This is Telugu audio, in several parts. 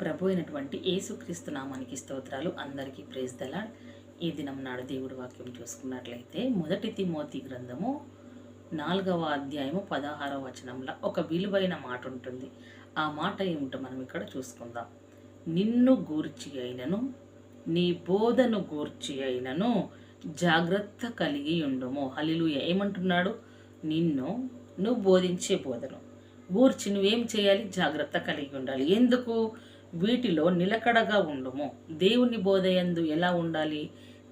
ప్రభు అయినటువంటి యేసుక్రీస్తు నామానికి స్తోత్రాలు. అందరికీ ప్రేజ్ దలాడ్ ఈ దినం నాడు దేవుడి వాక్యం చూసుకున్నట్లయితే మొదటి తిమోతి గ్రంథము నాలుగవ అధ్యాయము పదహారవ వచనంలో ఒక విలువైన మాట ఉంటుంది. ఆ మాట ఏమిటో మనం ఇక్కడ చూసుకుందాం. నిన్ను గూర్చి అయినను నీ బోధను గూర్చి అయినను జాగ్రత్త కలిగి ఉండము. హలిలుయ ఏమంటున్నాడు? నిన్ను నువ్వు బోధించే బోధను. గూర్చి నువ్వేం చేయాలి? జాగ్రత్త కలిగి ఉండాలి. ఎందుకు? వీటిలో నిలకడగా ఉండము. దేవుని బోధయందు ఎలా ఉండాలి?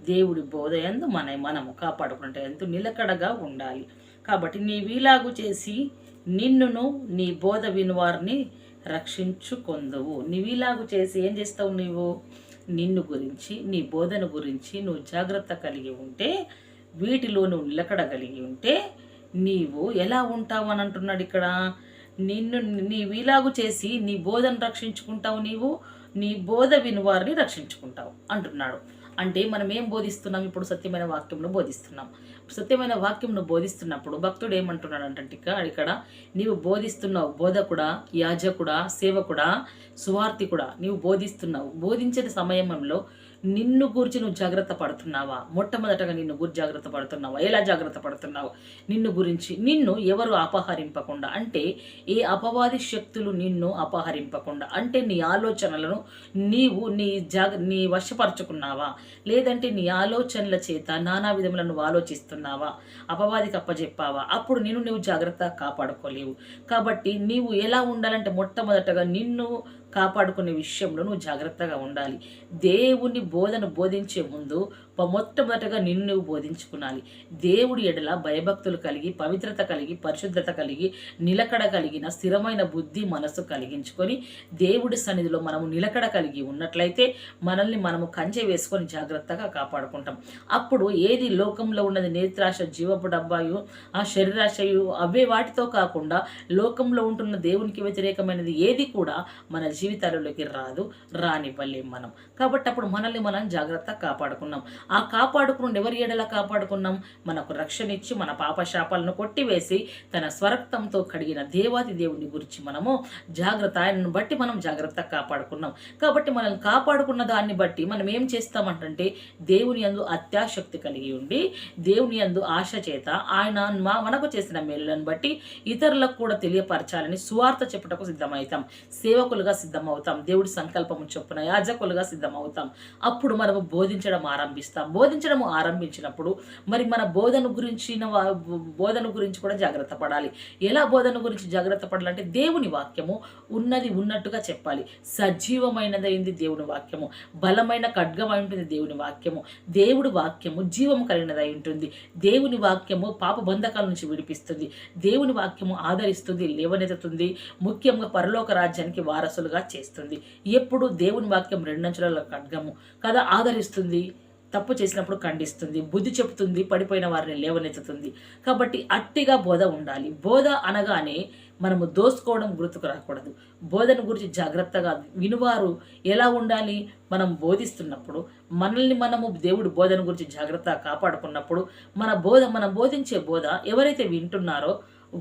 దేవుడి బోధయందు మన మనము కాపాడుకుంటే ఎంతో నిలకడగా ఉండాలి. కాబట్టి నీవిలాగు చేసి నిన్నును నీ బోధ వినువారిని రక్షించుకొందువు. నీవిలాగు చేసి ఏం చేస్తావు నీవు? నిన్ను గురించి నీ బోధన గురించి నువ్వు జాగ్రత్త కలిగి ఉంటే వీటిలో నువ్వు నిలకడ కలిగి ఉంటే నీవు ఎలా ఉంటావు అని అంటున్నాడు ఇక్కడ? నిన్ను నీ వీలాగు చేసి నీ బోధను రక్షించుకుంటావు నీవు నీ బోధ వినువారిని రక్షించుకుంటావు అంటున్నాడు. అంటే మనం ఏం బోధిస్తున్నాం? ఇప్పుడు సత్యమైన వాక్యంను బోధిస్తున్నాం. సత్యమైన వాక్యంను బోధిస్తున్నప్పుడు భక్తుడు ఏమంటున్నాడు అంటే ఇక్కడ ఇక్కడ నీవు బోధిస్తున్నావు బోధకుడా యాజకుడా సేవకుడా సువార్థికుడా నీవు బోధిస్తున్నావు. బోధించే సమయంలో నిన్ను గురించి నువ్వు జాగ్రత్త పడుతున్నావా? మొట్టమొదటగా నిన్ను గురించి జాగ్రత్త పడుతున్నావా? ఎలా జాగ్రత్త పడుతున్నావు? నిన్ను గురించి నిన్ను ఎవరు అపహరింపకుండా? అంటే ఏ అపవాది శక్తులు నిన్ను అపహరింపకుండా? అంటే నీ ఆలోచనలను నీవు నీ జాగ నీ వశపరచుకున్నావా? లేదంటే నీ ఆలోచనల చేత నానా విధములను నువ్వు ఆలోచిస్తున్నావా? అపవాదికి అప్పజెప్పావా? అప్పుడు నిన్ను నువ్వు జాగ్రత్త కాపాడుకోలేవు. కాబట్టి నీవు ఎలా ఉండాలంటే మొట్టమొదటగా నిన్ను కాపాడుకునే విషయంలో నువ్వు జాగ్రత్తగా ఉండాలి. దేవుని బోధన బోధించే ముందు మొట్టమొదటగా నిన్ను నువ్వు బోధించుకునాలి. దేవుడి ఎడల భయభక్తులు కలిగి పవిత్రత కలిగి పరిశుద్ధత కలిగి నిలకడ కలిగిన స్థిరమైన బుద్ధి మనస్సు కలిగించుకొని దేవుడి సన్నిధిలో మనము నిలకడ కలిగి ఉన్నట్లయితే మనల్ని మనము కంచె వేసుకొని జాగ్రత్తగా కాపాడుకుంటాం. అప్పుడు ఏది లోకంలో ఉన్నది నేత్రాశ జీవపు డబ్బాయు ఆ శరీరాశయు అవే వాటితో కాకుండా లోకంలో ఉంటున్న దేవునికి వ్యతిరేకమైనది ఏది కూడా మన జీవితాలలోకి రాదు రానివ్వలేం మనం. కాబట్టి అప్పుడు మనల్ని మనం జాగ్రత్త కాపాడుకున్నాం. ఆ కాపాడుకుని ఎవరి ఏడల కాపాడుకున్నాం? మనకు రక్షణ ఇచ్చి మన పాపశాపాలను కొట్టివేసి తన స్వరక్తంతో కడిగిన దేవాది దేవుని గురించి మనము జాగ్రత్త ఆయనను బట్టి మనం జాగ్రత్త కాపాడుకున్నాం. కాబట్టి మనల్ని కాపాడుకున్న దాన్ని బట్టి మనం ఏం చేస్తామంటే దేవుని యందు అత్యాశక్తి కలిగి ఉండి దేవుని యందు ఆశ చేత ఆయన మా మనకు చేసిన మేలులను బట్టి ఇతరులకు కూడా తెలియపరచాలని సువార్త చెప్పుటకు సిద్ధమవుతాం సేవకులుగా సిద్ధమవుతాం. దేవుడి సంకల్పము చొప్పున యాజకులుగా సిద్ధమవుతాం. అప్పుడు మనము బోధించడం ఆరంభిస్తాం. సంబోధించడం ఆరంభించినప్పుడు మరి మన బోధన గురించిన వా- బోధన గురించి కూడా జాగ్రత్త పడాలి. ఎలా బోధన గురించి జాగ్రత్త పడాలంటే దేవుని వాక్యము ఉన్నది ఉన్నట్టుగా చెప్పాలి. సజీవమైనదైంది దేవుని వాక్యము. బలమైన ఖడ్గమై ఉంటుంది దేవుని వాక్యము. దేవుడి వాక్యము జీవము కలిగినదై ఉంటుంది. దేవుని వాక్యము పాప బంధకాల నుంచి విడిపిస్తుంది. దేవుని వాక్యము ఆదరిస్తుంది లేవనెత్తుతుంది. ముఖ్యంగా పరలోక రాజ్యానికి వారసులుగా చేస్తుంది. ఎప్పుడు దేవుని వాక్యం రెండంచుల ఖడ్గము కదా ఆదరిస్తుంది. తప్పు చేసినప్పుడు ఖండిస్తుంది బుద్ధి చెప్తుంది పడిపోయిన వారిని లేవనెత్తుతుంది. కాబట్టి అట్టిగా బోధ ఉండాలి. బోధ అనగానే మనము దోసుకోవడం గుర్తుకు రాకూడదు. బోధన గురించి జాగ్రత్తగా వినువారు ఎలా ఉండాలి? మనం బోధిస్తున్నప్పుడు మనల్ని మనము దేవుడు బోధన గురించి జాగ్రత్తగా కాపాడుకున్నప్పుడు మన బోధ మనం బోధించే బోధ ఎవరైతే వింటున్నారో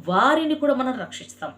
వారిని కూడా మనం రక్షిస్తాం.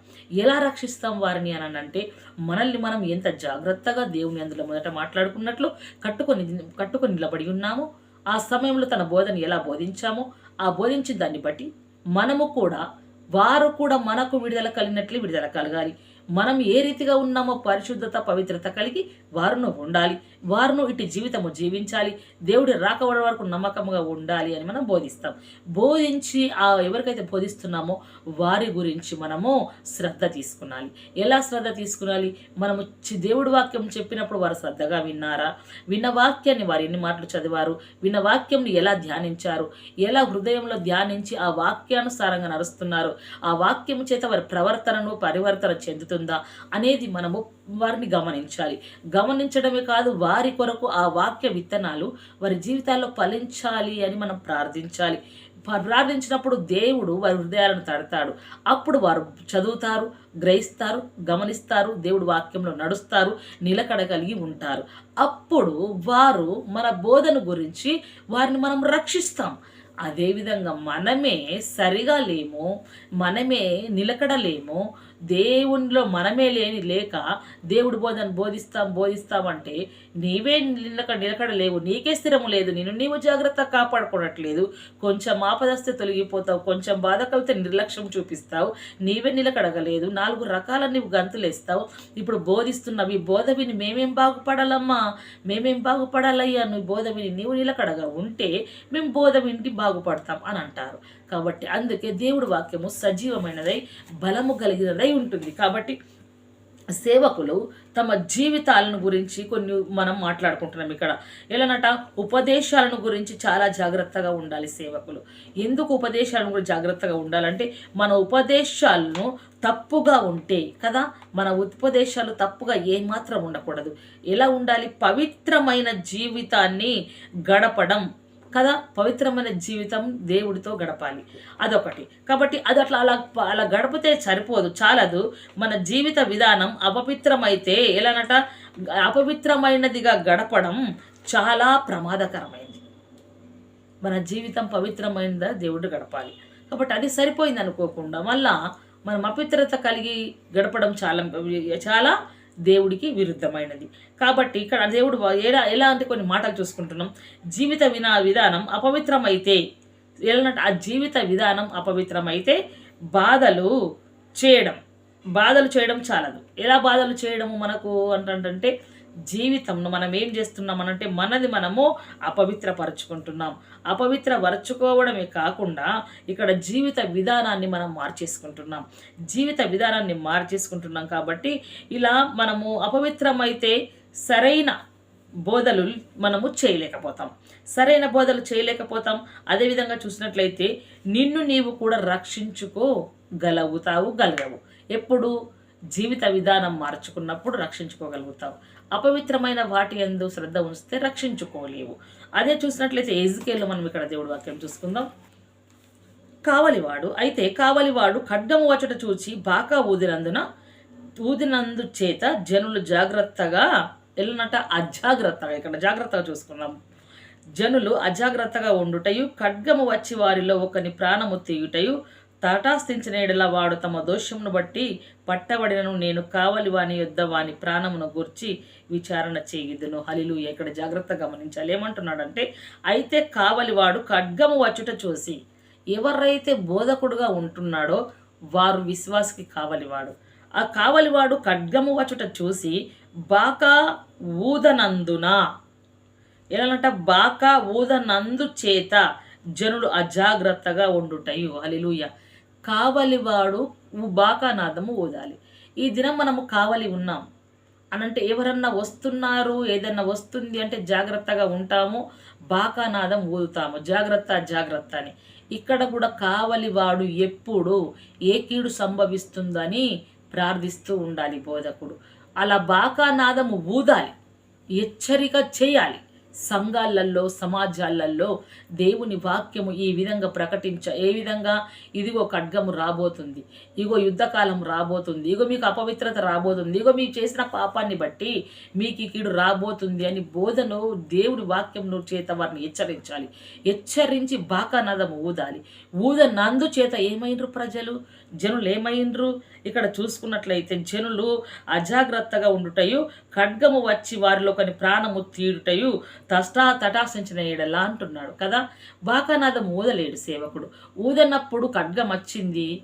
ఎలా రక్షిస్తాం వారిని అని అంటే మనల్ని మనం ఎంత జాగ్రత్తగా దేవుని అందులో మొదట మాట్లాడుకున్నట్లు కట్టుకొని కట్టుకొని నిలబడి ఉన్నాము. ఆ సమయంలో తన బోధన ఎలా బోధించామో ఆ బోధించిన దాన్ని బట్టి మనము కూడా వారు కూడా మనకు విడుదల కలిగినట్లు విడుదల కలగాలి. మనం ఏ రీతిగా ఉన్నామో పరిశుద్ధత పవిత్రత కలిగి వారును ఉండాలి వారును ఇటు జీవితము జీవించాలి దేవుడి రాకవడ వరకు నమ్మకంగా ఉండాలి అని మనం బోధిస్తాం. బోధించి ఆ ఎవరికైతే బోధిస్తున్నామో వారి గురించి మనము శ్రద్ధ తీసుకునాలి. ఎలా శ్రద్ధ తీసుకునాలి? మనము దేవుడి వాక్యం చెప్పినప్పుడు వారు శ్రద్ధగా విన్నారా? విన్న వాక్యాన్ని వారు ఎన్ని మాటలు చదివారు? విన్న వాక్యంని ఎలా ధ్యానించారు? ఎలా హృదయంలో ధ్యానించి ఆ వాక్యానుసారంగా నడుస్తున్నారు? ఆ వాక్యం చేత వారి ప్రవర్తనను పరివర్తన చెందుతుందా అనేది మనము వారిని గమనించాలి. గమనించడమే కాదు వారి కొరకు ఆ వాక్య విత్తనాలు వారి జీవితాల్లో ఫలించాలి అని మనం ప్రార్థించాలి. ప్రార్థించినప్పుడు దేవుడు వారి హృదయాలను తడతాడు. అప్పుడు వారు చదువుతారు గ్రహిస్తారు గమనిస్తారు దేవుడు వాక్యంలో నడుస్తారు నిలకడ కలిగి ఉంటారు. అప్పుడు వారు మన బోధన గురించి వారిని మనం రక్షిస్తాం. అదేవిధంగా మనమే సరిగా లేము మనమే నిలకడలేము దేవునిలో మనమే లేని లేక దేవుడు బోధన బోధిస్తాం బోధిస్తామంటే నీవే నిలక నిలకడ లేవు నీకే స్థిరము లేదు నేను నీవు జాగ్రత్త కాపాడుకోవట్లేదు కొంచెం ఆపదస్తే తొలగిపోతావు కొంచెం బాధ కలిగితే నిర్లక్ష్యం చూపిస్తావు నీవే నిలకడగలేదు నాలుగు రకాల నీవు గంతులేస్తావు. ఇప్పుడు బోధిస్తున్నవి బోధ విని మేమేం బాగుపడాలమ్మా? మేమేం బాగుపడాలయ్యా? నువ్వు బోధ విని నీవు నిలకడగా ఉంటే మేము బోధ వింటి బాగుపడతాం అని అంటారు. కాబట్టి అందుకే దేవుడి వాక్యము సజీవమైనదై బలము కలిగినదై ఉంటుంది. కాబట్టి సేవకులు తమ జీవితాలను గురించి కొన్ని మనం మాట్లాడుకుంటున్నాం ఇక్కడ. ఎలానట? ఉపదేశాలను గురించి చాలా జాగ్రత్తగా ఉండాలి సేవకులు. ఎందుకు ఉపదేశాలను గురించి జాగ్రత్తగా ఉండాలంటే మన ఉపదేశాలను తప్పుగా ఉంటే కదా మన ఉపదేశాలు తప్పుగా ఏమాత్రం ఉండకూడదు. ఎలా ఉండాలి? పవిత్రమైన జీవితాన్ని గడపడం. కదా? పవిత్రమైన జీవితం దేవుడితో గడపాలి. అదొకటి. కాబట్టి అది అట్లా అలా అలా గడిపితే సరిపోదు చాలదు. మన జీవిత విధానం అపవిత్రమైతే ఎలానట? అపవిత్రమైనదిగా గడపడం చాలా ప్రమాదకరమైంది. మన జీవితం పవిత్రమైనదా దేవుడు గడపాలి. కాబట్టి అది సరిపోయింది అనుకోకుండా మళ్ళా మనం అపవిత్రత కలిగి గడపడం చాలా చాలా దేవుడికి విరుద్ధమైనది. కాబట్టి ఇక్కడ దేవుడు ఎలా ఎలా అంటే కొన్ని మాటలు చూసుకుంటున్నాం. జీవిత వినా విధానం అపవిత్రమైతే ఎలా ఆ జీవిత విధానం అపవిత్రమైతే బాధలు చేయడం. బాధలు చేయడం చాలదు. ఎలా బాధలు చేయడము మనకు అంటే జీవితంను మనం ఏం చేస్తున్నామనంటే మనది మనము అపవిత్రపరచుకుంటున్నాం. అపవిత్ర పరచుకోవడమే కాకుండా ఇక్కడ జీవిత విధానాన్ని మనం మార్చేసుకుంటున్నాం. జీవిత విధానాన్ని మార్చేసుకుంటున్నాం కాబట్టి ఇలా మనము అపవిత్రమైతే సరైన బోధలు మనము చేయలేకపోతాం. సరైన బోధలు చేయలేకపోతాం. అదేవిధంగా చూసినట్లయితే నిన్ను నీవు కూడా రక్షించుకోగలుగుతావు గలగవు ఎప్పుడు? జీవిత విధానం మార్చుకున్నప్పుడు రక్షించుకోగలుగుతావు. అపవిత్రమైన వాటి ఎందు శ్రద్ధ ఉంచితే రక్షించుకోలేవు. అదే చూసినట్లయితే ఎజ్కేల్లో మనం ఇక్కడ దేవుడు వాక్యం చూసుకుందాం. కావలివాడు అయితే కావలివాడు ఖడ్గము వచ్చట చూచి బాకా ఊదినందున ఊదినందు చేత జనులు జాగ్రత్తగా వెళ్ళనట అజాగ్రత్తగా ఇక్కడ జాగ్రత్తగా చూసుకున్నాం జనులు అజాగ్రత్తగా ఉండుటయు ఖడ్గము వచ్చి వారిలో ఒకని ప్రాణము తీయుటయు తాటాస్థించిన ఎడల వాడు తమ దోషమును బట్టి పట్టబడినను నేను కావలి వాని యుద్ధ వాని ప్రాణమును గుర్చి విచారణ చేయుదును. హలిలు ఇక్కడ జాగ్రత్త గమనించాలి. ఏమంటున్నాడంటే అయితే కావలివాడు ఖడ్గము వచ్చుట చూసి ఎవరైతే బోధకుడుగా ఉంటున్నాడో వారు విశ్వాసకి కావలివాడు ఆ కావలివాడు ఖడ్గము వచ్చుట చూసి బాకా ఊదనందున? ఎలానంట బాకా ఊదనందు చేత జనుడు అజాగ్రత్తగా ఉండుటయు. హలిలుయ కావలివాడు బాకానాదము ఊదాలి. ఈ దినం మనము కావలి ఉన్నాం. అనంటే ఎవరన్నా వస్తున్నారు ఏదన్నా వస్తుంది అంటే జాగ్రత్తగా ఉంటాము బాకానాదం ఊదుతాము. జాగ్రత్త జాగ్రత్త అని. ఇక్కడ కూడా కావలివాడు ఎప్పుడు ఏ కీడు సంభవిస్తుందని ప్రార్థిస్తూ ఉండాలి బోధకుడు. అలా బాకానాదము ఊదాలి హెచ్చరిక చేయాలి. సంఘాలల్లో సమాజాలలో దేవుని వాక్యము ఈ విధంగా ప్రకటించ ఏ విధంగా? ఇదిగో ఖడ్గము రాబోతుంది. ఇగో యుద్ధకాలం రాబోతుంది. ఇగో మీకు అపవిత్రత రాబోతుంది. ఇగో మీకు చేసిన పాపాన్ని బట్టి మీకు ఈ కీడు రాబోతుంది అని బోధను దేవుడి వాక్యం చేత వారిని హెచ్చరించాలి. హెచ్చరించి బాకానదము ఊదాలి. ఊదనందు చేత ఏమైనరు ప్రజలు? జనులు ఏమైండ్రు ఇక్కడ చూసుకున్నట్లయితే జనులు అజాగ్రత్తగా ఉండుటయు ఖడ్గము వచ్చి వారిలో కొన్ని ప్రాణము తీడుటయు తష్టా తటాసించిన ఏడలా అంటున్నాడు కదా? బాకానాదం ఊదలేడు సేవకుడు. ఊదన్నప్పుడు ఖడ్గం వచ్చింది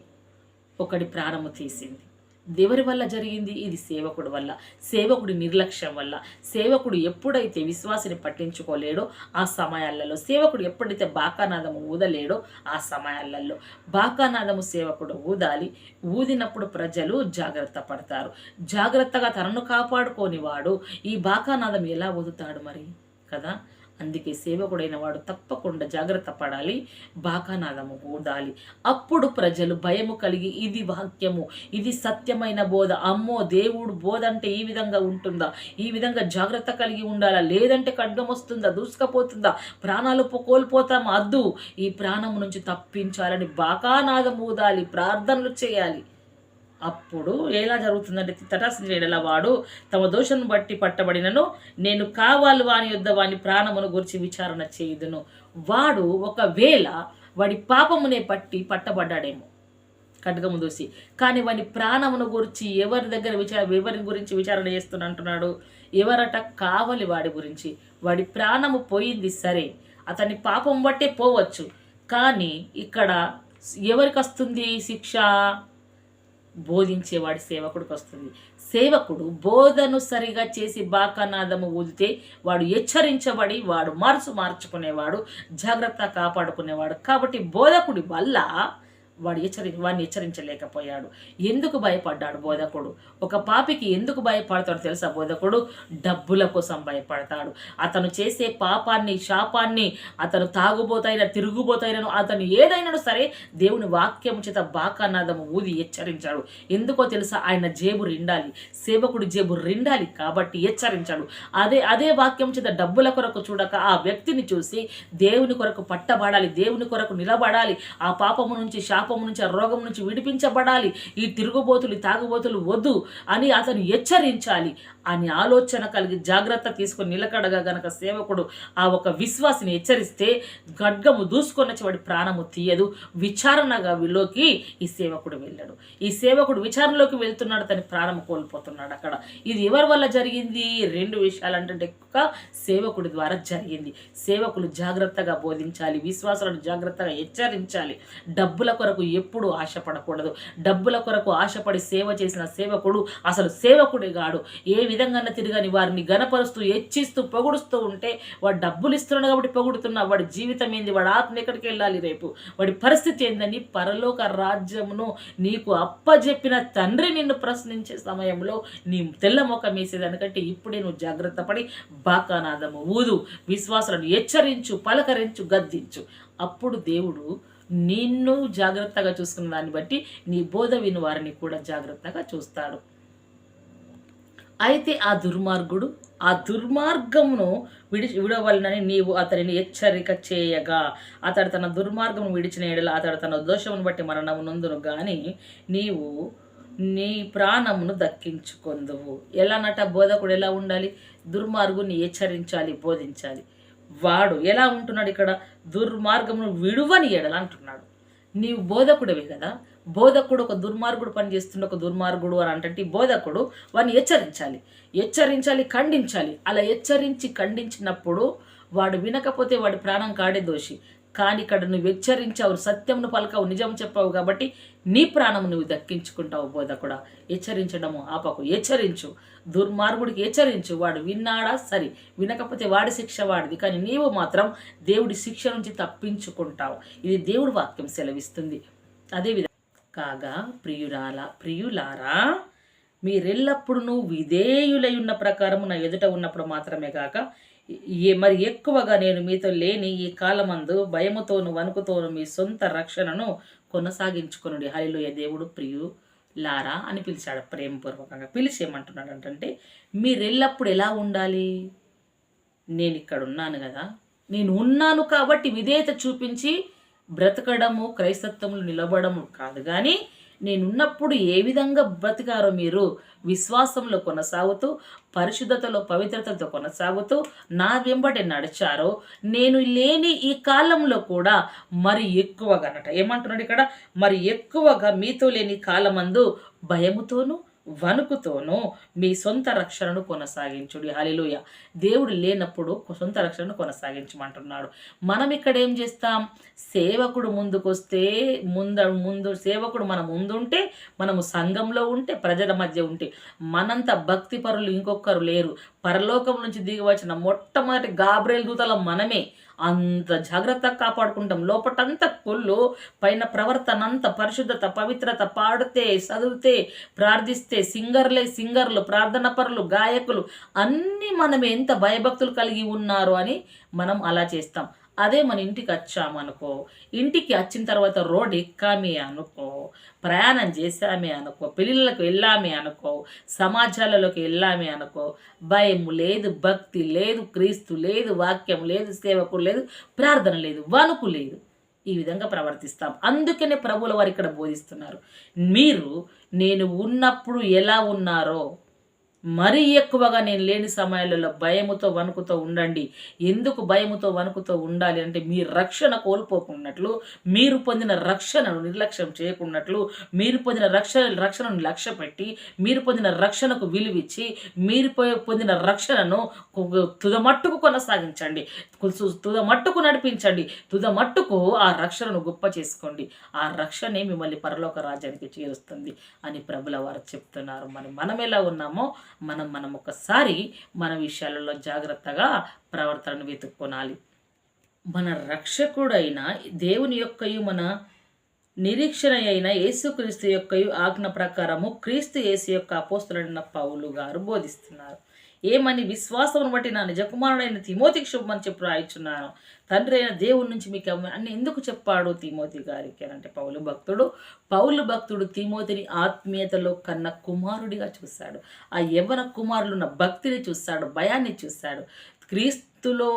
ఒకటి ప్రాణము తీసింది. దేవరి వల్ల జరిగింది? ఇది సేవకుడు వల్ల. సేవకుడి నిర్లక్ష్యం వల్ల. సేవకుడు ఎప్పుడైతే విశ్వాసిని పట్టించుకోలేడో ఆ సమయాలలో సేవకుడు ఎప్పుడైతే బాకానాదము ఊదలేడో ఆ సమయాలలో బాకానాదము సేవకుడు ఊదాలి. ఊదినప్పుడు ప్రజలు జాగ్రత్త పడతారు. జాగ్రత్తగా తనను కాపాడుకోని వాడు ఈ బాకానాదం ఎలా ఊదుతాడు మరి? కదా? అందుకే సేవకుడైన వాడు తప్పకుండా జాగ్రత్త పడాలి బాకానాదము ఊదాలి అప్పుడు ప్రజలు భయము కలిగి ఇది వాక్యము ఇది సత్యమైన బోధ. అమ్మో దేవుడు బోధ అంటే ఈ విధంగా ఉంటుందా? ఈ విధంగా జాగ్రత్త కలిగి ఉండాలా? లేదంటే ఖడ్గం వస్తుందా? దూసుకపోతుందా? ప్రాణాలు కోల్పోతాం అద్దు ఈ ప్రాణము నుంచి తప్పించాలని బాకానాదం ఊదాలి ప్రార్థనలు చేయాలి. అప్పుడు ఎలా జరుగుతుందంటే తటాసించేడల వాడు తమ దోషం బట్టి పట్టబడినను నేను కావాలి వాని యుద్ధ వాని ప్రాణమును గురించి విచారణ చేయుదును. వాడు ఒకవేళ వాడి పాపమునే పట్టి పట్టబడ్డాడేమో. ఖడ్గము దూసి కానీ వాని ప్రాణమును గురించి ఎవరి దగ్గర విచార ఎవరి గురించి విచారణ చేస్తున్నా అంటున్నాడు. ఎవరట? కావాలి వాడి గురించి. వాడి ప్రాణము పోయింది సరే అతని పాపం బట్టే పోవచ్చు. కానీ ఇక్కడ ఎవరికి వస్తుంది శిక్ష? బోధించేవాడి సేవకుడికి వస్తుంది. సేవకుడు బోధను సరిగా చేసి బాకానాదము ఊదితే వాడు హెచ్చరించబడి వాడు మనసు మార్చుకునేవాడు జాగ్రత్త కాపాడుకునేవాడు. కాబట్టి బోధకుడి వల్ల వాడు హెచ్చరి వాడిని హెచ్చరించలేకపోయాడు. ఎందుకు భయపడ్డాడు బోధకుడు? ఒక పాపికి ఎందుకు భయపడతాడు తెలుసా బోధకుడు? డబ్బుల కోసం భయపడతాడు. అతను చేసే పాపాన్ని శాపాన్ని అతను తాగుబోతైన తిరుగుబోతైనను అతను ఏదైనా సరే దేవుని వాక్యం చేత బాకానాదము ఊది హెచ్చరించాడు. ఎందుకో తెలుసా? ఆయన జేబు రిండాలి. సేవకుడి జేబు రిండాలి కాబట్టి హెచ్చరించాడు. అదే అదే వాక్యం చేత డబ్బుల కొరకు చూడక ఆ వ్యక్తిని చూసి దేవుని కొరకు పట్టబడాలి దేవుని కొరకు నిలబడాలి ఆ పాపము నుంచి శాపము నుంచి ఆ రోగం నుంచి విడిపించబడాలి. ఈ తిరుగుబోతులు తాగుబోతులు వద్దు అని అతను హెచ్చరించాలి. అని ఆలోచన కలిగి జాగ్రత్త తీసుకొని నిలకడగా గనక సేవకుడు ఆ ఒక విశ్వాసిని హెచ్చరిస్తే గడ్గము దూసుకొనొచ్చి వాడి ప్రాణము తీయదు. విచారణగా విలోకి ఈ సేవకుడు వెళ్ళాడు. ఈ సేవకుడు విచారణలోకి వెళ్తున్నాడు తన ప్రాణం కోల్పోతున్నాడు అక్కడ. ఇది ఎవరి వల్ల జరిగింది? రెండు విషయాలు అంటే ఎక్కువ సేవకుడి ద్వారా జరిగింది. సేవకులు జాగ్రత్తగా బోధించాలి విశ్వాసాలను జాగ్రత్తగా హెచ్చరించాలి. డబ్బుల కొరకు ఎప్పుడు ఆశపడకూడదు. డబ్బుల కొరకు ఆశపడి సేవ చేసిన సేవకుడు అసలు సేవకుడే గాడు. ఏ విధంగా తిరగని వారిని గనపరుస్తూ హెచ్చిస్తూ పొగుడుస్తూ ఉంటే వాడు డబ్బులు ఇస్తున్నాడు కాబట్టి పొగుడుతున్నా వాడి జీవితం ఏంది వాడి ఆత్మ ఎక్కడికి వెళ్ళాలి రేపు? వాడి పరిస్థితి ఏందని పరలోక రాజ్యమును నీకు అప్పజెప్పిన తండ్రి నిన్ను ప్రశ్నించే సమయంలో నీ తెల్ల ముఖం వేసేదానికంటే ఇప్పుడే నువ్వు జాగ్రత్త పడి బాకానాదము ఊదు. విశ్వాసాలను హెచ్చరించు పలకరించు గద్దించు. అప్పుడు దేవుడు నిన్ను జాగ్రత్తగా చూసుకున్న దాన్ని బట్టి నీ బోధ విని వారిని కూడా జాగ్రత్తగా చూస్తాడు. అయితే ఆ దుర్మార్గుడు ఆ దుర్మార్గమును విడి విడవలనని నీవు అతనిని హెచ్చరిక చేయగా అతడు తన దుర్మార్గం విడిచిన ఎడల అతడు తన దోషమును బట్టి మరణము కానీ నీవు నీ ప్రాణమును దక్కించుకొందువు. ఎలానట బోధకుడు ఎలా ఉండాలి? దుర్మార్గుని హెచ్చరించాలి బోధించాలి. వాడు ఎలా ఉంటున్నాడు ఇక్కడ? దుర్మార్గమును విడువని ఎడల అంటున్నాడు. నీవు బోధకుడవే కదా? బోధకుడు ఒక దుర్మార్గుడు పని చేస్తుండే ఒక దుర్మార్గుడు అని అంటే బోధకుడు వాడిని హెచ్చరించాలి. హెచ్చరించాలి ఖండించాలి. అలా హెచ్చరించి ఖండించినప్పుడు వాడు వినకపోతే వాడి ప్రాణం కాడే దోషి. కానీ ఇక్కడ నువ్వు హెచ్చరించావు సత్యమును పలకవు నిజం చెప్పావు కాబట్టి నీ ప్రాణం నువ్వు దక్కించుకుంటావు బోధకుడా. హెచ్చరించడము ఆపకు హెచ్చరించు. దుర్మార్గుడికి హెచ్చరించు వాడు విన్నాడా? సరి. వినకపోతే వాడి శిక్ష వాడిది కానీ నీవు మాత్రం దేవుడి శిక్ష నుంచి తప్పించుకుంటావు. ఇది దేవుడి వాక్యం సెలవిస్తుంది. అదేవిధంగా కాగా ప్రియురాల ప్రియులారా మీరెల్లప్పుడూ విధేయులై ఉన్న ప్రకారము నా ఎదుట ఉన్నప్పుడు మాత్రమే కాక మరి ఎక్కువగా నేను మీతో లేని ఈ కాలమందు భయముతోను వణుకుతోను మీ సొంత రక్షణను కొనసాగించుకునుడి. హరిలోయ దేవుడు ప్రియు లారా అని పిలిచాడు. ప్రేమపూర్వకంగా పిలిచి ఏమంటున్నాడు అంటే మీరెల్లప్పుడు ఎలా ఉండాలి? నేను ఇక్కడ ఉన్నాను కదా. నేను ఉన్నాను కాబట్టి విధేయత చూపించి బ్రతకడము క్రైస్తత్వములు నిలబడము కాదు. కానీ నేనున్నప్పుడు ఏ విధంగా బ్రతికారో మీరు విశ్వాసంలో కొనసాగుతూ పరిశుద్ధతలో పవిత్రతతో కొనసాగుతూ నా వెంబడి నడిచారో నేను లేని ఈ కాలంలో కూడా మరి ఎక్కువగా అనట ఏమంటున్నాడు ఇక్కడ? మరి ఎక్కువగా మీతో లేని కాలమందు భయముతోనూ వణుకుతోనూ మీ సొంత రక్షణను కొనసాగించుడి. హలిలోయ దేవుడు లేనప్పుడు సొంత రక్షణను కొనసాగించమంటున్నాడు. మనం ఇక్కడ ఏం చేస్తాం? సేవకుడు ముందుకొస్తే ముంద ముందు సేవకుడు మన ముందుంటే మనము సంఘంలో ఉంటే ప్రజల మధ్య ఉంటే మనంత భక్తి పరులు ఇంకొకరు లేరు. పరలోకం నుంచి దిగి వచ్చిన మొట్టమొదటి గాబ్రేల్ దూతల మనమే. అంత జాగ్రత్తగా కాపాడుకుంటాం. లోపటంతా కుళ్ళు పైన ప్రవర్తన అంత పరిశుద్ధత పవిత్రత పాడితే చదివితే ప్రార్థిస్తే సింగర్లే సింగర్లు ప్రార్థన పరులు గాయకులు అన్నీ మనం ఎంత భయభక్తులు కలిగి ఉన్నారు అని మనం అలా చేస్తాం. అదే మన ఇంటికి వచ్చామనుకో ఇంటికి వచ్చిన తర్వాత రోడ్ ఎక్కామే అనుకో ప్రయాణం చేశామే అనుకో పెళ్ళిళ్ళకు వెళ్ళామే అనుకో సమాజాలలోకి వెళ్ళామే అనుకో భయం లేదు భక్తి లేదు క్రీస్తు లేదు వాక్యం లేదు సేవకుడు లేదు ప్రార్థన లేదు వణుకు లేదు. ఈ విధంగా ప్రవర్తిస్తాం. అందుకనే ప్రభువుల వారు ఇక్కడ బోధిస్తున్నారు. మీరు నేను ఉన్నప్పుడు ఎలా ఉన్నారో మరీ ఎక్కువగా నేను లేని సమయాలలో భయముతో వణుకుతో ఉండండి. ఎందుకు భయముతో వణుకుతో ఉండాలి అంటే మీ రక్షణ కోల్పోకున్నట్లు మీరు పొందిన రక్షణను నిర్లక్ష్యం చేయకున్నట్లు మీరు పొందిన రక్షణ రక్షణను లక్ష్య పెట్టి మీరు పొందిన రక్షణకు విలువిచ్చి మీరు పొ- పొందిన రక్షణను తుదమట్టుకు కొనసాగించండి. తుదమట్టుకు నడిపించండి. తుదమట్టుకు ఆ రక్షణను గొప్ప చేసుకోండి. ఆ రక్షణే మిమ్మల్ని పరలోక రాజ్యానికి చేరుస్తుంది అని ప్రభుల వారు చెప్తున్నారు. మరి మనం ఎలా ఉన్నామో మనం మనం ఒకసారి మన విషయాలలో జాగ్రత్తగా ప్రవర్తనను వెతుక్కొనాలి. మన రక్షకుడైన దేవుని యొక్కయు మన నిరీక్షణ అయిన యేసుక్రీస్తు యొక్కయు ఆజ్ఞ ప్రకారము క్రీస్తు యేసు యొక్క అపోస్తులైన పౌలు గారు బోధిస్తున్నారు. ఏమని విశ్వాసమును బట్టి నా నిజకుమారుడైన తిమోతికి శుభమని చెప్పి రాయిచున్నాను. తండ్రి అయిన దేవుడి నుంచి మీకు అని ఎందుకు చెప్పాడు తిమోతి గారికి అని అంటే పౌలు భక్తుడు. పౌలు భక్తుడు తిమోతిని ఆత్మీయతలో కన్న కుమారుడిగా చూశాడు. ఆ యవ్వన కుమారులున్న భక్తిని చూశాడు భయాన్ని చూశాడు. క్రీస్తులో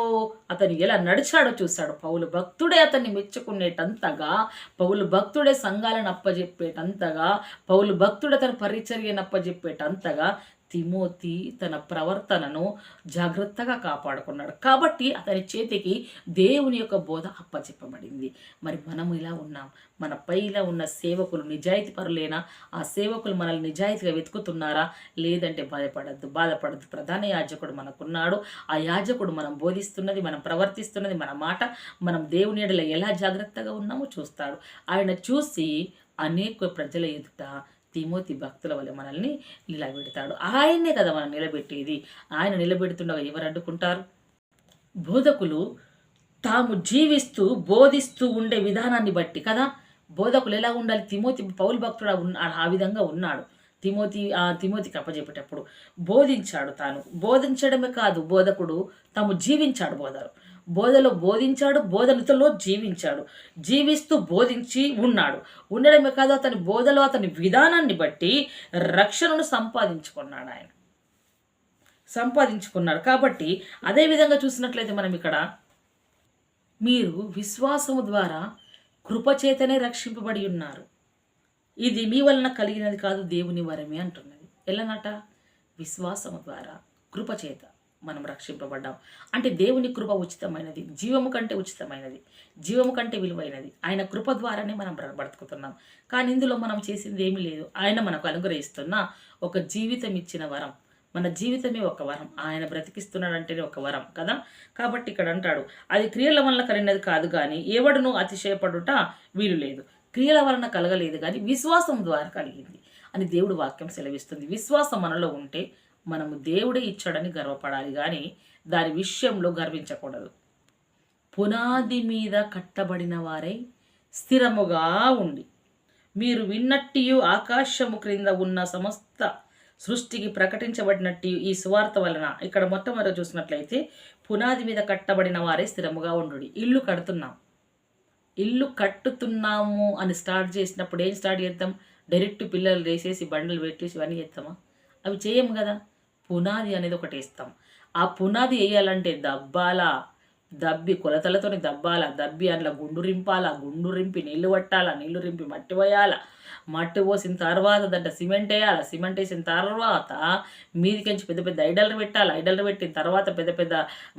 అతను ఎలా నడిచాడో చూశాడు. పౌలు భక్తుడే అతన్ని మెచ్చుకునేటంతగా పౌలు భక్తుడే సంఘాలను అప్పజెప్పేటంతగా పౌలు భక్తుడే తన పరిచర్యను అప్పజెప్పేటంతగా తిమోతి తన ప్రవర్తనను జాగ్రత్తగా కాపాడుకున్నాడు. కాబట్టి అతని చేతికి దేవుని యొక్క బోధ అప్పచెప్పబడింది. మరి మనం ఇలా ఉన్నాం. మన పైలా ఉన్న సేవకులు నిజాయితీ పరులేనా? ఆ సేవకులు మనల్ని నిజాయితీగా వెతుకుతున్నారా? లేదంటే బాధపడద్దు బాధపడద్దు. ప్రధాన యాజకుడు మనకున్నాడు. ఆ యాజకుడు మనం బోధిస్తున్నది మనం ప్రవర్తిస్తున్నది మన మాట మనం దేవుని ఎడల ఎలా జాగ్రత్తగా ఉన్నామో చూస్తాడు. ఆయన చూసి అనేక ప్రజల ఎదుట తిమోతి భక్తుల వల్ల మనల్ని నిలబెడతాడు. ఆయనే కదా మనం నిలబెట్టేది. ఆయన నిలబెడుతుండగా ఎవరు అడ్డుకుంటారు? బోధకులు తాము జీవిస్తూ బోధిస్తూ ఉండే విధానాన్ని బట్టి కదా? బోధకులు ఎలా ఉండాలి? తిమోతి పౌలు భక్తుడు ఆ ఆ విధంగా ఉన్నాడు. తిమోతి ఆ తిమోతికి అప్పచెప్పేటప్పుడు బోధించాడు తాను. బోధించడమే కాదు బోధకుడు తాము జీవించాడు బోధరు బోధలో బోధించాడు బోధనతో జీవించాడు. జీవిస్తూ బోధించి ఉన్నాడు. ఉండడమే కాదు అతని బోధలో అతని విధానాన్ని బట్టి రక్షణను సంపాదించుకున్నాడు ఆయన. సంపాదించుకున్నాడు. కాబట్టి అదే విధంగా చూసినట్లయితే మనం ఇక్కడ మీరు విశ్వాసము ద్వారా కృపచేతనే రక్షింపబడి ఉన్నారు. ఇది మీ వలన కలిగినది కాదు దేవుని వరమే అంటున్నది. ఎలానట విశ్వాసము ద్వారా కృపచేత. మనం రక్షింపబడ్డాం. అంటే దేవుని కృప ఉచితమైనది జీవము కంటే ఉచితమైనది జీవము కంటే విలువైనది. ఆయన కృప ద్వారానే మనం బ్రతుకుతున్నాం. కానీ ఇందులో మనం చేసింది ఏమీ లేదు. ఆయన మనకు అనుగ్రహిస్తున్న ఒక జీవితం ఇచ్చిన వరం. మన జీవితమే ఒక వరం. ఆయన బ్రతికిస్తున్నాడంటేనే ఒక వరం కదా? కాబట్టి ఇక్కడ అంటాడు అది క్రియల వలన కలిగినది కాదు కానీ ఎవడును అతిశయపడుట వీలు లేదు. క్రియల వలన కలగలేదు కానీ విశ్వాసం ద్వారా కలిగింది. అని దేవుడు వాక్యం సెలవిస్తుంది. విశ్వాసం మనలో ఉంటే మనము దేవుడే ఇచ్చాడని గర్వపడాలి కానీ దాని విషయంలో గర్వించకూడదు. పునాది మీద కట్టబడిన వారై స్థిరముగా ఉండి మీరు విన్నట్టియు ఆకాశము క్రింద ఉన్న సమస్త సృష్టికి ప్రకటించబడినట్టు ఈ సువార్త వలన ఇక్కడ మొట్టమొదటి చూసినట్లయితే పునాది మీద కట్టబడిన వారే స్థిరముగా ఉండు ఇల్లు కడుతున్నాం. ఇల్లు కట్టుతున్నాము అని స్టార్ట్ చేసినప్పుడు ఏం స్టార్ట్ చేద్దాం? డైరెక్ట్ పిల్లలు వేసేసి బండలు పెట్టేసి ఇవన్నీ చేస్తామా అవి చేయము కదా. పునాది అనేది ఒకటి వేస్తాం ఆ పునాది వేయాలంటే దబ్బాలా దబ్బి కొలతలతోని దబ్బాల దబ్బి అందులో గుండు రింపాల గుండు రింపి నీళ్ళు పట్టాల నీళ్ళు రింపి మట్టి పోయాల. మట్టి పోసిన తర్వాత దాంట్లో సిమెంట్ వేయాలి. సిమెంట్ వేసిన తర్వాత మీదికించి పెద్ద పెద్ద ఐడల్ పెట్టాలి. ఐడల్ పెట్టిన తర్వాత పెద్ద పెద్ద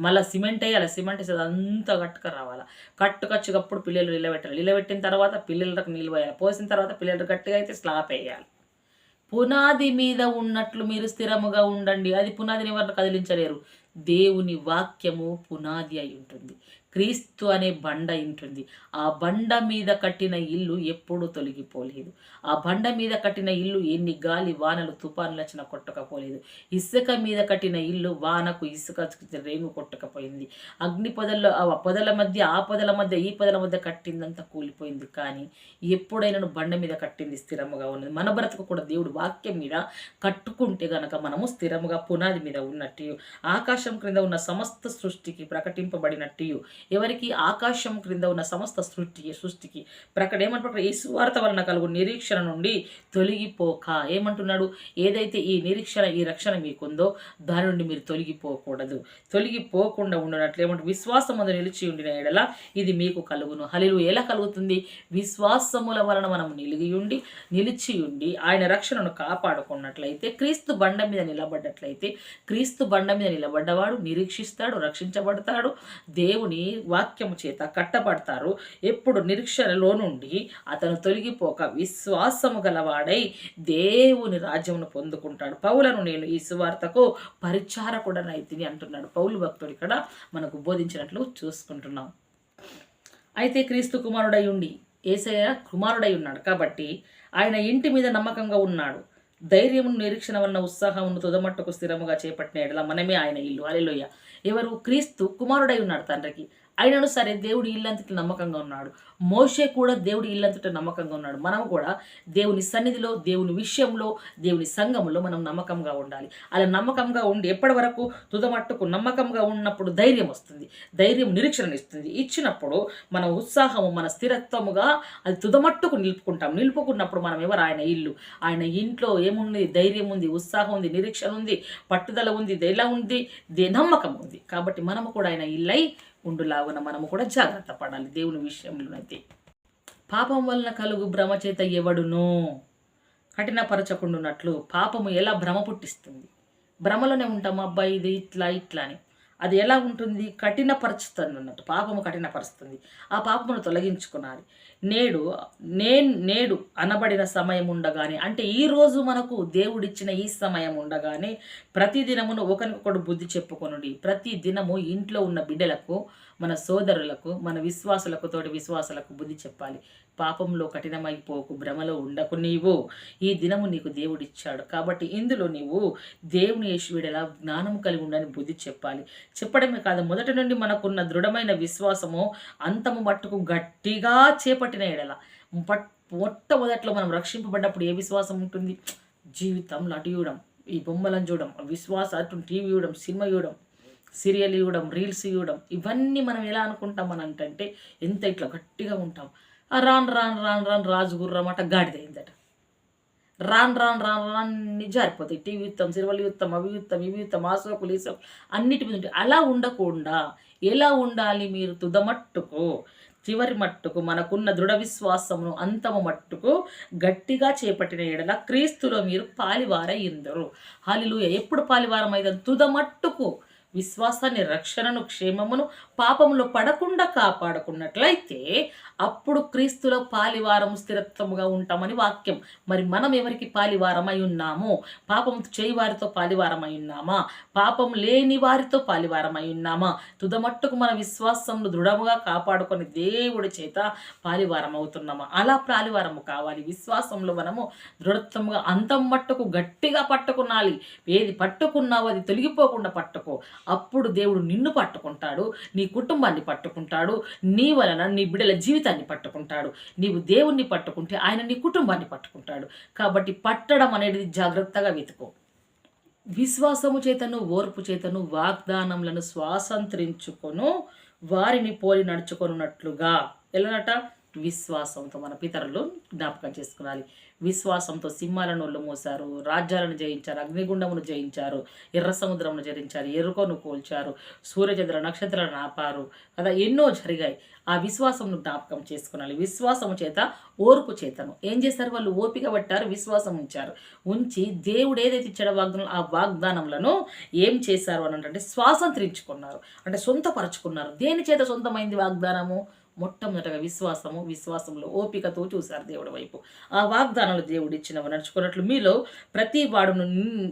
మళ్ళీ సిమెంట్ వేయాలి. సిమెంట్ వేసేది అంతా కట్టుక రావాలి. కట్టుకొచ్చేటప్పుడు పిల్లలు నిలబెట్టాలి. నిలబెట్టిన తర్వాత పిల్లలకు నీళ్ళు పోయాలి. పోసిన తర్వాత పిల్లలు గట్టిగా అయితే స్లాప్ వేయాలి. పునాది మీద ఉన్నట్లు మీరు స్థిరముగా ఉండండి. అది పునాదిని ఎవరిని కదిలించలేరు. దేవుని వాక్యము పునాది అయి ఉంటుంది. క్రీస్తు అనే బండ ఇంటుంది. ఉంటుంది ఆ బండ మీద కట్టిన ఇల్లు ఎప్పుడూ తొలగిపోలేదు. ఆ బండ మీద కట్టిన ఇల్లు ఎన్ని గాలి వానలు తుఫానులు వచ్చినా కొట్టకపోలేదు. ఇసుక మీద కట్టిన ఇల్లు వానకు ఇసుక రేణు కొట్టకపోయింది. అగ్ని పొదల్లో ఆ పొదల మధ్య ఆ పొదల మధ్య ఈ పొదల మధ్య కట్టిందంతా కూలిపోయింది. కానీ ఎప్పుడైనా బండ మీద కట్టింది స్థిరముగా ఉన్నది. మన బ్రతుకు కూడా దేవుడు వాక్యం మీద కట్టుకుంటే గనక మనము స్థిరముగా పునాది మీద ఉన్నట్టు ఆకాశం క్రింద ఉన్న సమస్త సృష్టికి ప్రకటింపబడినట్టు ఎవరికి ఆకాశం క్రింద ఉన్న సమస్త సృష్టికి సృష్టికి ప్రకట ఏమంటారు ఈ సువార్త వలన కలుగు నిరీక్షణ నుండి తొలగిపోక. ఏమంటున్నాడు? ఏదైతే ఈ నిరీక్షణ ఈ రక్షణ మీకుందో దాని నుండి మీరు తొలగిపోకూడదు. తొలగిపోకుండా ఉండనట్లు ఏమంటే విశ్వాసం ముందు నిలిచి ఉండిన ఎడల ఇది మీకు కలుగును. హలిలు ఎలా కలుగుతుంది? విశ్వాసముల వలన మనం నిలిగి ఉండి నిలిచి ఉండి ఆయన రక్షణను కాపాడుకున్నట్లయితే క్రీస్తు బండ మీద నిలబడ్డట్లయితే క్రీస్తు బండ మీద నిలబడ్డవాడు నిరీక్షిస్తాడు రక్షించబడతాడు. దేవుని వాక్యము చేత కట్టబడతారు. ఎప్పుడు నిరీక్షణలో నుండి అతను తొలగిపోక విశ్వాసము గలవాడై దేవుని రాజ్యమును పొందుకుంటాడు. పౌలను నేను ఈ సువార్తకు పరిచారకుడనైతిని అంటున్నాడు. పౌలు భక్తుడు ఇక్కడ మనకు బోధించినట్లు చూసుకుంటున్నాం. అయితే క్రీస్తు కుమారుడై ఉండి ఏసయ్య కుమారుడై ఉన్నాడు కాబట్టి ఆయన ఇంటి మీద నమ్మకంగా ఉన్నాడు. ధైర్యమును నిరీక్షణ వలన ఉత్సాహమును తుదమట్టుకు స్థిరముగా చేపట్టిన ఎడల మనమే ఆయన ఇల్లు. అలెలోయ ఎవరు క్రీస్తు కుమారుడై ఉన్నాడు తండ్రికి. అయినను సరే దేవుడి ఇల్లంతటి నమ్మకంగా ఉన్నాడు. మోషే కూడా దేవుడి ఇల్లంతటి నమ్మకంగా ఉన్నాడు. మనం కూడా దేవుని సన్నిధిలో దేవుని విషయంలో దేవుని సంఘములో మనం నమ్మకంగా ఉండాలి. అలా నమ్మకంగా ఉండి ఎప్పటి వరకు తుదమట్టుకు నమ్మకంగా ఉన్నప్పుడు ధైర్యం వస్తుంది. ధైర్యం నిరీక్షణ ఇస్తుంది. ఇచ్చినప్పుడు మన ఉత్సాహము మన స్థిరత్వముగా అది తుదమట్టుకు నిలుపుకుంటాం. నిలుపుకున్నప్పుడు మనం ఎవరు? ఆయన ఇల్లు. ఆయన ఇంట్లో ఏముంది? ధైర్యం ఉంది ఉత్సాహం ఉంది నిరీక్షణ ఉంది పట్టుదల ఉంది ఎలా ఉంది దే నమ్మకం ఉంది. కాబట్టి మనము కూడా ఆయన ఇల్లై ఉండులాగున మనము కూడా జాగ్రత్త పడాలి దేవుని విషయంలోనైతే. పాపం వలన కలుగు భ్రమ చేత ఎవడును కఠినపరచకుండున్నట్లు పాపము ఎలా భ్రమ పుట్టిస్తుంది? భ్రమలోనే ఉంటాము? అబ్బాయి ఇది ఇట్లా ఇట్లా అని అది ఎలా ఉంటుంది? కఠినపరుస్తుంది అన్నట్టు. పాపము కఠినపరుస్తుంది. ఆ పాపమును తొలగించుకునాలి. నేడు నేను నేడు అనబడిన సమయం ఉండగానే అంటే ఈరోజు మనకు దేవుడిచ్చిన ఈ సమయం ఉండగానే ప్రతి దినమును ఒకరికొకడు బుద్ధి చెప్పుకొనుడి. ప్రతి దినము ఇంట్లో ఉన్న బిడ్డలకు మన సోదరులకు మన విశ్వాసులకు తోటి విశ్వాసులకు బుద్ధి చెప్పాలి. పాపంలో కఠినమైపోకు భ్రమలో ఉండకు నీవు ఈ దినము నీకు దేవుడిచ్చాడు. కాబట్టి ఇందులో నీవు దేవుని యేసువిడలా జ్ఞానం కలిగి ఉండని బుద్ధి చెప్పాలి. చెప్పడమే కాదు మొదటి నుండి మనకున్న దృఢమైన విశ్వాసము అంతము మట్టుకు గట్టిగా చేపట్టిన ఎడల. పట్ మొట్టమొదట్లో మనం రక్షింపబడ్డప్పుడు ఏ విశ్వాసం ఉంటుంది? జీవితంలో అటు చూడడం ఈ బొమ్మలను చూడడం విశ్వాస అటు టీవీ చూడడం సినిమా చూడడం సీరియల్ ఇవ్వడం రీల్స్ ఇవ్వడం ఇవన్నీ మనం ఎలా అనుకుంటాం అని అంటే ఎంత ఇట్లా గట్టిగా ఉంటాం. ఆ రాన్ రాన్ రాన్ రాను రాజు గుర్రం గాడిదైందట రాన్ రాన్ రాన్ రాన్ నిజారిపోతాయి టీవీ యుద్ధం సిరివల్ యుద్ధం అవి యుద్ధం ఇవి యుద్ధం ఆ సోకులు ఈ సోకులు అన్నిటి మీద ఉంటాయి. అలా ఉండకుండా ఎలా ఉండాలి మీరు తుదమట్టుకు చివరి మట్టుకు మనకున్న దృఢ విశ్వాసమును అంతము మట్టుకు గట్టిగా చేపట్టిన ఎడల క్రీస్తులో మీరు పాలివారై ఇందరు. హాలిలు ఎప్పుడు పాలివారం అయితే తుదమట్టుకు విశ్వాసాన్ని రక్షణను క్షేమమును పాపంలో పడకుండా కాపాడుకున్నట్లయితే అప్పుడు క్రీస్తులో పాలివారం స్థిరత్వముగా ఉంటామని వాక్యం. మరి మనం ఎవరికి పాలివారమై ఉన్నాము? పాపం చేయవారితో పాలివారమై ఉన్నామా? పాపం లేని వారితో పాలివారమై ఉన్నామా? తుదమట్టుకు మన విశ్వాసంను దృఢముగా కాపాడుకొని దేవుడి చేత పాలివారం అవుతున్నామా అలా పాలివారము కావాలి. విశ్వాసంలో మనము దృఢత్వముగా అంతం మట్టుకు గట్టిగా పట్టుకున్నాలి. ఏది పట్టుకున్నావో అది తొలగిపోకుండా పట్టుకో. అప్పుడు దేవుడు నిన్ను పట్టుకుంటాడు. నీ కుటుంబాన్ని పట్టుకుంటాడు. నీ వలన నీ బిడ్డల జీవితాన్ని పట్టుకుంటాడు. నీవు దేవుణ్ణి పట్టుకుంటే ఆయన నీ కుటుంబాన్ని పట్టుకుంటాడు. కాబట్టి పట్టడం అనేది జాగ్రత్తగా వెతుకో. విశ్వాసము చేతను ఓర్పు చేతను వాగ్దానములను స్వాతంత్రించుకొను వారిని పోలి నడుచుకొనున్నట్లుగా. ఎలానట విశ్వాసంతో మన పితరులు జ్ఞాపకం చేసుకునాలి. విశ్వాసంతో సింహాలను ఒళ్ళు మోసారు రాజ్యాలను జయించారు అగ్నిగుండమును జయించారు ఎర్ర సముద్రమును జయించారు ఎరుకను కోల్చారు సూర్యచంద్ర నక్షత్రాలను ఆపారు. కదా ఎన్నో జరిగాయి. ఆ విశ్వాసంను జ్ఞాపకం చేసుకునాలి. విశ్వాసము చేత ఓర్పు చేతను. ఏం చేశారు వాళ్ళు? ఓపిక పట్టారు విశ్వాసం ఉంచారు. ఉంచి దేవుడు ఏదైతే ఇచ్చాడో వాగ్దానం ఆ వాగ్దానములను ఏం చేశారు అని అంటే స్వాతంత్రించుకున్నారు అంటే సొంతపరచుకున్నారు. దేని చేత సొంతమైంది వాగ్దానము? మొట్టమొదటగా విశ్వాసము విశ్వాసంలో ఓపికతో చూశారు దేవుడి వైపు. ఆ వాగ్దానాలు దేవుడు ఇచ్చినవి నడుచుకున్నట్లు మీలో ప్రతి వాడును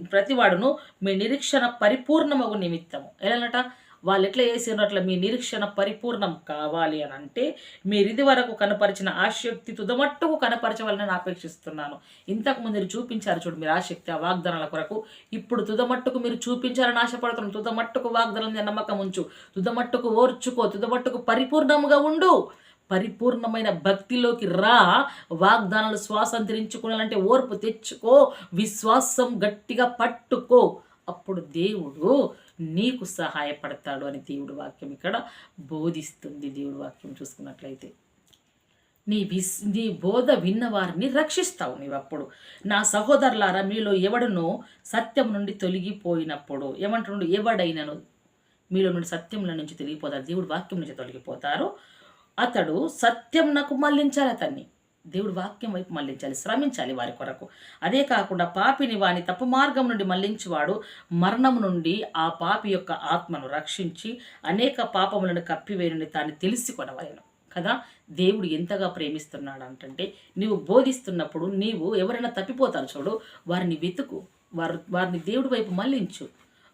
ప్రతి వాడును మీ నిరీక్షణ పరిపూర్ణమగు నిమిత్తము. ఎలానట వాళ్ళు ఎట్లా చేసినట్ల మీ నిరీక్షణ పరిపూర్ణం కావాలి అని అంటే మీరు ఇది వరకు కనపరిచిన ఆశక్తి తుదమట్టుకు కనపరచవాలని అపేక్షిస్తున్నాను ఇంతకు ముందు మీరు చూపించారు చూడు మీరు ఆశక్తి ఆ వాగ్దానాల కొరకు. ఇప్పుడు తుదమట్టుకు మీరు చూపించాలని ఆశపడుతున్నాం. తుదమట్టుకు వాగ్దానం నమ్మకం ఉంచు. తుదమట్టుకు ఓర్చుకో. తుదమట్టుకు పరిపూర్ణముగా ఉండు. పరిపూర్ణమైన భక్తిలోకి రా. వాగ్దానాలు శ్వాసంతరించుకోవాలంటే ఓర్పు తెచ్చుకో. విశ్వాసం గట్టిగా పట్టుకో. అప్పుడు దేవుడు నీకు సహాయపడతాడు అని దేవుడి వాక్యం ఇక్కడ బోధిస్తుంది. దేవుడి వాక్యం చూసుకున్నట్లయితే నీ విస్ నీ బోధ విన్నవారిని రక్షిస్తావు నీవప్పుడు నా సహోదరులారా మీలో ఎవడునో సత్యం నుండి తొలగిపోయినప్పుడు ఏమంటున్నాడు ఎవడైనను మీలో నుండి సత్యముల నుంచి తొలగిపోతారు దేవుడు వాక్యం నుంచి తొలగిపోతారు. అతడు సత్యం నాకు మళ్ళించాలి అతన్ని. దేవుడు వాక్యం వైపు మళ్ళించాలి శ్రమించాలి వారి కొరకు. అదే కాకుండా పాపిని వాని తప్పు మార్గం నుండి మళ్ళించువాడు మరణం నుండి ఆ పాపి యొక్క ఆత్మను రక్షించి అనేక పాపములను కప్పివేయని తాను తెలిసి కొనవలను కదా? దేవుడు ఎంతగా ప్రేమిస్తున్నాడు అంటే నీవు బోధిస్తున్నప్పుడు నీవు ఎవరైనా తప్పిపోతారు చూడు వారిని వెతుకు వారు వారిని దేవుడి వైపు మళ్ళించు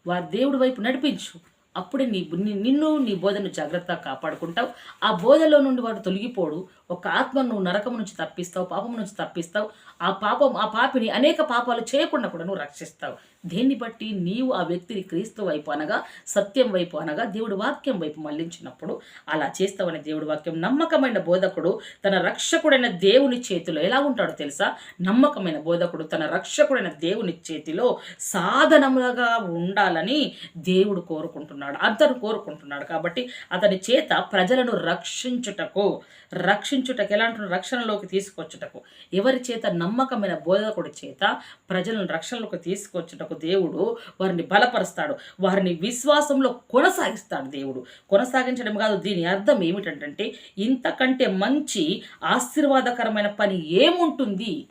వారి దేవుడి వైపు నడిపించు. అప్పుడే నీ నిన్ను నీ బోధను జాగ్రత్తగా కాపాడుకుంటావు. ఆ బోధలో నుండి వాడు తొలగిపోడు. ఒక ఆత్మను నువ్వు నరకం నుంచి తప్పిస్తావు పాపం నుంచి తప్పిస్తావు. ఆ పాపం ఆ పాపిని అనేక పాపాలు చేయకుండా కూడా నువ్వు రక్షిస్తావు. దేన్ని బట్టి నీవు ఆ వ్యక్తిని క్రీస్తు వైపు అనగా సత్యం వైపు అనగా దేవుడి వాక్యం వైపు మళ్ళించినప్పుడు అలా చేస్తావని దేవుడి వాక్యం నమ్మకమైన బోధకుడు తన రక్షకుడైన దేవుని చేతిలో ఎలా ఉంటాడో తెలుసా? నమ్మకమైన బోధకుడు తన రక్షకుడైన దేవుని చేతిలో సాధనముగా ఉండాలని దేవుడు కోరుకుంటున్నాడు. అతను కోరుకుంటున్నాడు కాబట్టి అతని చేత ప్రజలను రక్షించుటకు రక్షించుటకు ఎలాంటి రక్షణలోకి తీసుకొచ్చుటకు ఎవరి చేత నమ్మకమైన బోధకుడి చేత ప్రజలను రక్షణలోకి తీసుకొచ్చుటకు దేవుడు వారిని బలపరుస్తాడు. వారిని విశ్వాసంలో కొనసాగిస్తాడు దేవుడు. కొనసాగించడం కాదు దీని అర్థం ఏమిటంటే ఇంతకంటే మంచి ఆశీర్వాదకరమైన పని ఏముంటుంది?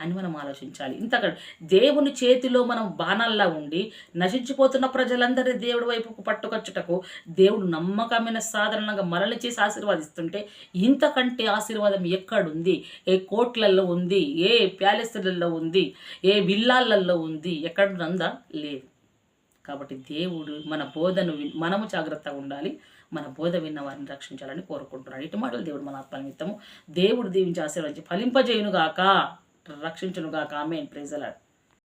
అని మనం ఆలోచించాలి. ఇంత దేవుని చేతిలో మనం బాణాల్లా ఉండి నశించిపోతున్న ప్రజలందరి దేవుడి వైపుకు పట్టుకొచ్చుటకు దేవుడు నమ్మకమైన సాధారణంగా మనల్ని చేసి ఆశీర్వాదిస్తుంటే ఇంతకంటే ఆశీర్వాదం ఎక్కడుంది? ఏ కోట్లల్లో ఉంది? ఏ ప్యాలెస్లలో ఉంది? ఏ విల్లాలలో ఉంది? ఎక్కడుందా? లేదు. కాబట్టి దేవుడు మన బోధను మనము జాగ్రత్తగా ఉండాలి. మన బోధ విన్న వారిని రక్షించాలని కోరుకుంటున్నాడు ఇటు మాటలు దేవుడు మన ఆత్మ నిమిత్తము దేవుడు దీవించి ఆశీర్వదించి ఫలింపజేయునుగాక. రక్షించునుగా కామెన్ ప్రేజలాడు